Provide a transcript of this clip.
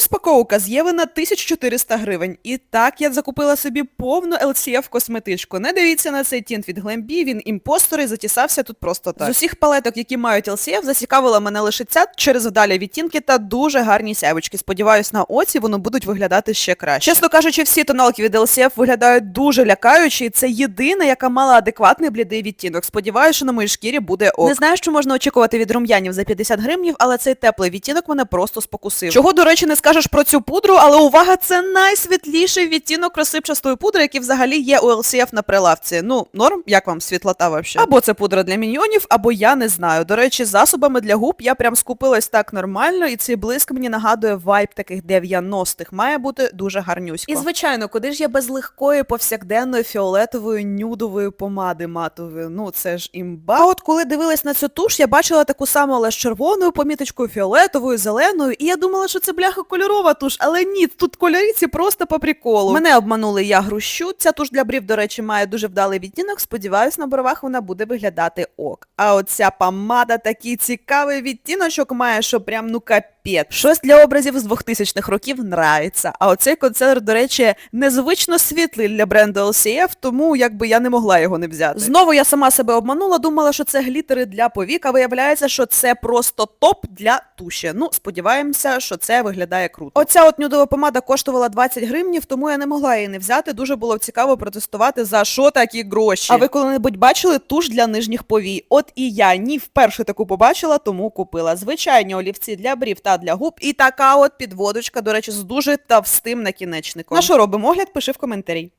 розпаковка з на 1400 гривень. І так я закупила собі повну LCF косметичку. Не дивіться на цей тінт від Glambi, він імпостор і затісався тут просто так. З усіх палеток, які мають LCF, зацікавила мене лише ця через вдалі відтінки та дуже гарні сявочки. Сподіваюсь, на оці воно будуть виглядати ще краще. Чесно кажучи, всі тоналки від LCF виглядають дуже лякаючі, і це єдина, яка мала адекватний блідий відтінок. Сподіваюся, що на моїй шкірі буде ок. Не знаю, що можна очікувати від рум'янів за 50 гривнів, але цей теплий відтінок мене просто спокусив. Чого, до речі, не скажеш про цю пудру, але увага, це найсвітліший відтінок розсипчастої пудри, який взагалі є у LCF на прилавці. Ну, норм, як вам світлота вообще? Або це пудра для міньйонів, або я не знаю. До речі, засобами для губ я прям скупилась так нормально, і цей блиск мені нагадує вайб таких 90-х. Має бути дуже гарнюсько. І звичайно, куди ж я без легкої повсякденної фіолетової нюдової помади матової? Ну це ж імба. А от коли дивилась на цю туш, я бачила таку саму, але з червоною поміточкою, фіолетовою, зеленою, і я думала, що це бляха кольорова туш, але ні, тут кольори ці просто по приколу. Мене обманули, я грущу. Ця туш для брів, до речі, має дуже вдалий відтінок. Сподіваюсь, на бровах вона буде виглядати ок. А оця помада такий цікавий відтіночок має, що прям ну капець. Щось для образів з 2000-х років нравиться. А оцей концерт, до речі, незвично світлий для бренду LCF, тому якби я не могла його не взяти. Знову я сама себе обманула, думала, що це глітери для повік, а виявляється, що це просто топ для туші. Ну, сподіваємося, що це виглядає круто. Оця от нюдова помада коштувала 20 гривнів, тому я не могла її не взяти. Дуже було цікаво протестувати, за що такі гроші. А ви коли-небудь бачили туш для нижніх повій? От і я ні вперше таку побачила, тому купила. Звичайні олівці для брів та для губ. І така от підводочка, до речі, з дуже товстим накінечником. На що робимо огляд, пиши в коментарі.